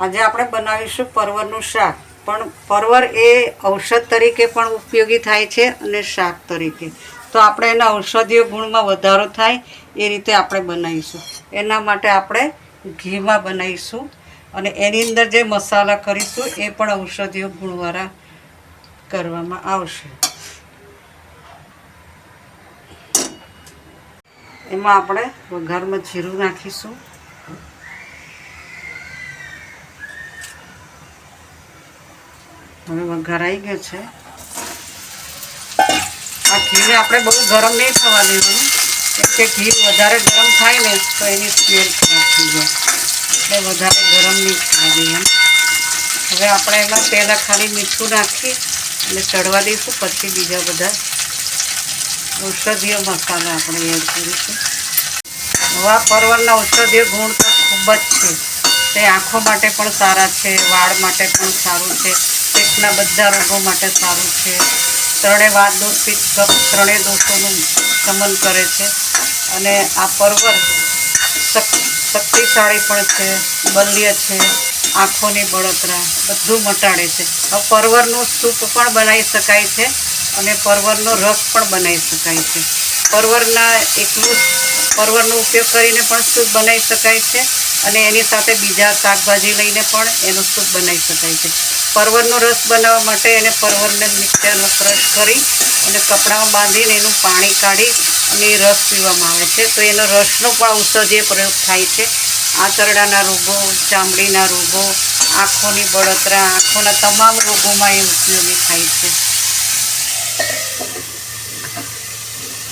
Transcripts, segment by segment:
આજે આપણે બનાવીશું પરવરનું શાક. પણ પરવર એ ઔષધ તરીકે પણ ઉપયોગી થાય છે અને શાક તરીકે. તો આપણે એના ઔષધીય ગુણમાં વધારો થાય એ રીતે આપણે બનાવીશું. એના માટે આપણે ઘીમાં બનાવીશું અને એની અંદર જે મસાલા કરીશું એ પણ ઔષધીય ગુણવાળા કરવામાં આવશે. એમાં આપણે વઘારમાં જીરું નાખીશું. હવે વઘાર આવી ગયો છે. આ ઘીને આપણે બહુ ગરમ નહીં થવા દેવાનું કેમ કે ઘી વધારે ગરમ થાય ને, તો એની સ્મેલ ખરાબ થઈ જાય. એટલે વધારે ગરમ નહીં થવા એમ. હવે આપણે એમાં પહેલાં ખાલી મીઠું નાખી અને ચડવા દઈશું, પછી બીજા બધા ઔષધીય મસાલા આપણે એડ કરીશું. હવા પરવરના ઔષધીય ગુણ તો ખૂબ જ છે. તે આંખો માટે પણ સારા છે, વાળ માટે પણ સારું છે. પેટના બધા રોગો માટે સારું છે. ત્રણેય વાત પિત્ત ત્રણેય દોષોનું શમન કરે છે. અને આ પરવર શક- શક્તિશાળી પણ છે, બલ્ય છે, આંખોની બળતરા બધું મટાડે છે. હવે પરવરનું સૂપ પણ બનાવી શકાય છે અને પરવરનો રસ પણ બનાવી શકાય છે. પરવરના એકલું પરવરનો ઉપયોગ કરીને પણ સૂપ બનાવી શકાય છે અને એની સાથે બીજા શાકભાજી લઈને પણ એનો સૂપ બનાવી શકાય છે. પરવરનો રસ બનાવવા માટે એને પરવરને મિક્સરનો ક્રશ કરી અને કપડામાં બાંધીને એનું પાણી કાઢી અને રસ પીવામાં આવે છે. તો એનો રસનો પણ ઔષધીય પ્રયોગ થાય છે. આંતરડાના રોગો, ચામડીના રોગો, આંખોની બળતરા, આંખોના તમામ રોગોમાં એ ઉપયોગી થાય છે.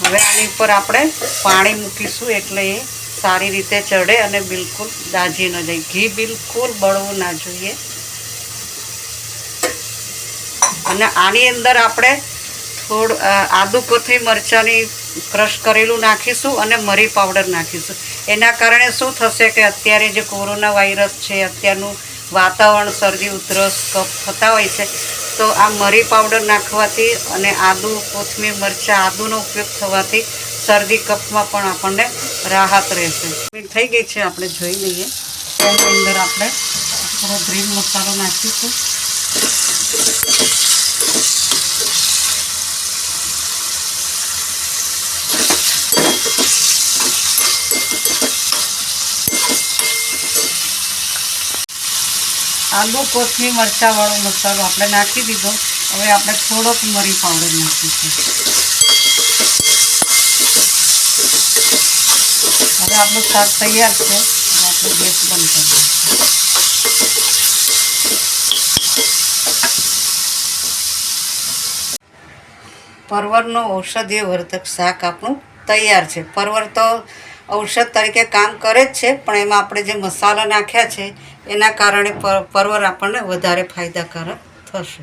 હવે આની ઉપર આપણે પાણી મૂકીશું એટલે એ સારી રીતે ચડે અને બિલકુલ દાજી ન જાય. ઘી બિલકુલ બળવું ના જોઈએ. અને આની અંદર આપણે થોડ આદુ કોથળી મરચાંની ક્રશ કરેલું નાખીશું અને મરી પાવડર નાખીશું. એના કારણે શું થશે કે અત્યારે જે કોરોના વાયરસ છે, અત્યારનું વાતાવરણ, શરદી, ઉધરસ, કફ થતા હોય છે, તો આ મરી પાવડર નાખવાથી અને આદુ, કોથમીર, મરચાં, આદુનો ઉપયોગ થવાથી શરદી, કફમાં પણ આપણને રાહત રહેશે. થઈ ગઈ છે, આપણે જોઈ લઈએ. એની અંદર આપણે થોડો ગ્રીન મસાલો નાખીશું. આલુ કોથમી મરચાં વાળો મસાલો આપણે નાખી દીધો. હવે આપણે થોડોક મરી પાવડર નાખીશું. હવે આપણું શાક તૈયાર છે. આપણે ગેસ બંધ કરી દઈશું. પરવરનો ઔષધીય વર્ધક શાક આપણું તૈયાર છે. પરવર તો ઔષધ તરીકે કામ કરે જ છે, પણ એમાં આપણે જે મસાલા નાખ્યા છે, એના કારણે પર પરવર આપણને વધારે ફાયદાકારક થશે.